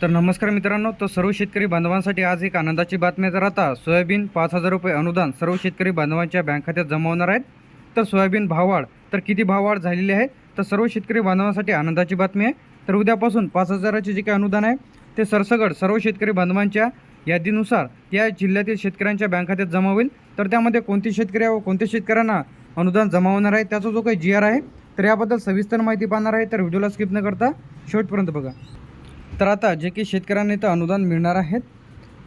तर नमस्कार मित्रांनो तर सर्व शेतकरी बांधवांसाठी आज एक आनंदाची बातमी तर आता सोयाबीन पाच हजार रुपये अनुदान सर्व शेतकरी बांधवांच्या बँक खात्यात जमा होणार आहेत. तर सोयाबीन भाववाढ तर किती भाववाढ झालेली आहे? तर सर्व शेतकरी बांधवांसाठी आनंदाची बातमी आहे. तर उद्यापासून पाच हजाराचे जे काही अनुदान आहे ते सरसगड सर्व शेतकरी बांधवांच्या यादीनुसार या जिल्ह्यातील शेतकऱ्यांच्या बँक खात्यात जमा होईल. तर त्यामध्ये कोणते शेतकरी आहे व कोणत्या शेतकऱ्यांना अनुदान जमा होणार आहे त्याचा जो काही जी आर आहे तर याबद्दल सविस्तर माहिती पाहणार आहे. तर व्हिडिओला स्किप न करता शेवटपर्यंत बघा. तर आता जे की शेतकऱ्यांना इथं अनुदान मिळणार आहेत.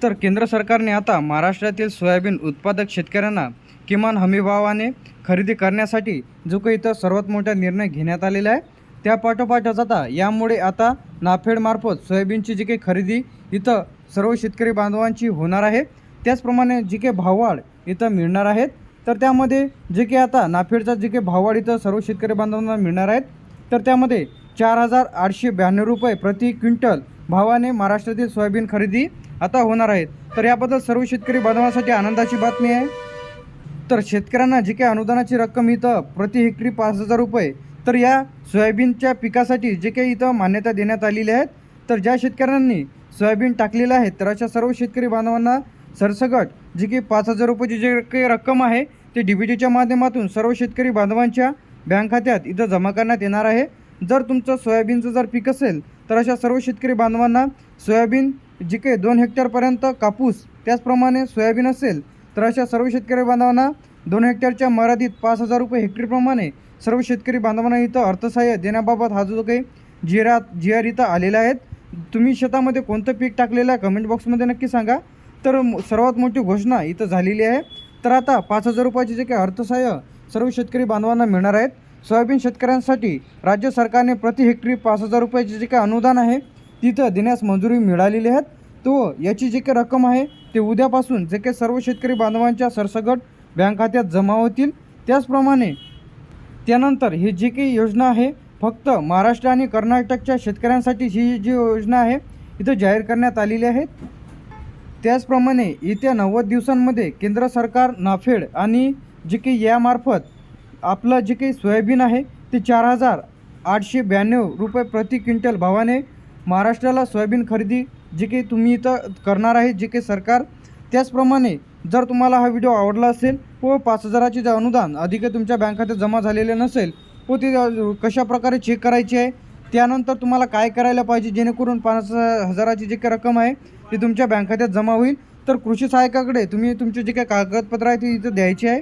तर केंद्र सरकारने आता महाराष्ट्रातील सोयाबीन उत्पादक शेतकऱ्यांना किमान हमीभावाने खरेदी करण्यासाठी जो काही इथं सर्वात मोठा निर्णय घेण्यात आलेला आहे त्या पाठोपाठच आता यामुळे आता नाफेडमार्फत सोयाबीनची जी काही खरेदी इथं सर्व शेतकरी बांधवांची होणार आहे त्याचप्रमाणे जी काही भाववाढ इथं मिळणार आहेत. तर त्यामध्ये जे काही आता नाफेडचा जे काही भाववाढ इथं सर्व शेतकरी बांधवांना मिळणार आहेत तर त्यामध्ये चार हजार आठशे ब्याण्णव रुपये प्रति क्विंटल भावाने महाराष्ट्रातील सोयाबीन खरेदी आता होणार आहेत. तर याबद्दल सर्व शेतकरी बांधवांसाठी आनंदाची बातमी आहे. तर शेतकऱ्यांना जी काही अनुदानाची रक्कम इथं प्रति हेक्टरी पाच हजार रुपये तर या सोयाबीनच्या पिकासाठी जे काही इथं मान्यता देण्यात आलेली आहेत तर ज्या शेतकऱ्यांनी सोयाबीन टाकलेलं आहे तर अशा सर्व शेतकरी बांधवांना सरसगट जी की पाच हजार रुपयाची जी काही रक्कम आहे ती डी बी टीच्या माध्यमातून सर्व शेतकरी बांधवांच्या बँक खात्यात इथं जमा करण्यात येणार आहे. जर तुमचं सोयाबीनचं जर पीक असेल तर अशा सर्व शेतकरी बांधवांना सोयाबीन जी काही दोन हेक्टरपर्यंत कापूस त्याचप्रमाणे सोयाबीन असेल तर अशा सर्व शेतकरी बांधवांना दोन हेक्टरच्या मर्यादित पाच हजार रुपये हेक्टरप्रमाणे सर्व शेतकरी बांधवांना इथं अर्थसहाय्य देण्याबाबत हा जो काही जी आर जी आर इथं आलेला आहेत तुम्ही शेतामध्ये कोणतं पीक टाकलेलं आहे कमेंट बॉक्समध्ये नक्की सांगा. तर सर्वात मोठी घोषणा इथं झालेली आहे. तर आता पाच हजार रुपयाचे जे काही अर्थसहाय्य सर्व शेतकरी बांधवांना मिळणार आहेत. सोयाबीन शेतकऱ्यांसाठी राज्य सरकारने प्रति हेक्टरी पाच हजार रुपयाचे जे काही अनुदान आहे तिथं देण्यास मंजुरी मिळालेली आहेत तो याची जी काही रक्कम आहे ते उद्यापासून जे काही सर्व शेतकरी बांधवांच्या सरसगट बँक खात्यात जमा होतील. त्याचप्रमाणे त्यानंतर ही जी काही योजना आहे फक्त महाराष्ट्र आणि कर्नाटकच्या शेतकऱ्यांसाठी ही जी योजना आहे इथं जाहीर करण्यात आलेली आहे. त्याचप्रमाणे येत्या नव्वद दिवसांमध्ये केंद्र सरकार नाफेड आणि जे काही यामार्फत आपलं जे काही सोयाबीन आहे ते चार हजार आठशे ब्याण्णव रुपये प्रति क्विंटल भावाने महाराष्ट्राला सोयाबीन खरेदी जे काही तुम्ही इथं करणार आहे जे काही सरकार त्याचप्रमाणे जर तुम्हाला हा व्हिडिओ आवडला असेल व पाच हजाराचे जे अनुदान अधिक तुमच्या बँक खात्यात जमा झालेले नसेल व ते कशाप्रकारे कशा प्रकारे चेक करायचे आहे त्यानंतर तुम्हाला काय करायला पाहिजे जेणेकरून पाच हजाराची जी काही रक्कम आहे ती तुमच्या बँक खात्यात जमा होईल. तर कृषी सहायकाकडे तुम्ही तुमचे जे काही कागदपत्र आहे ते इथं द्यायचे आहे.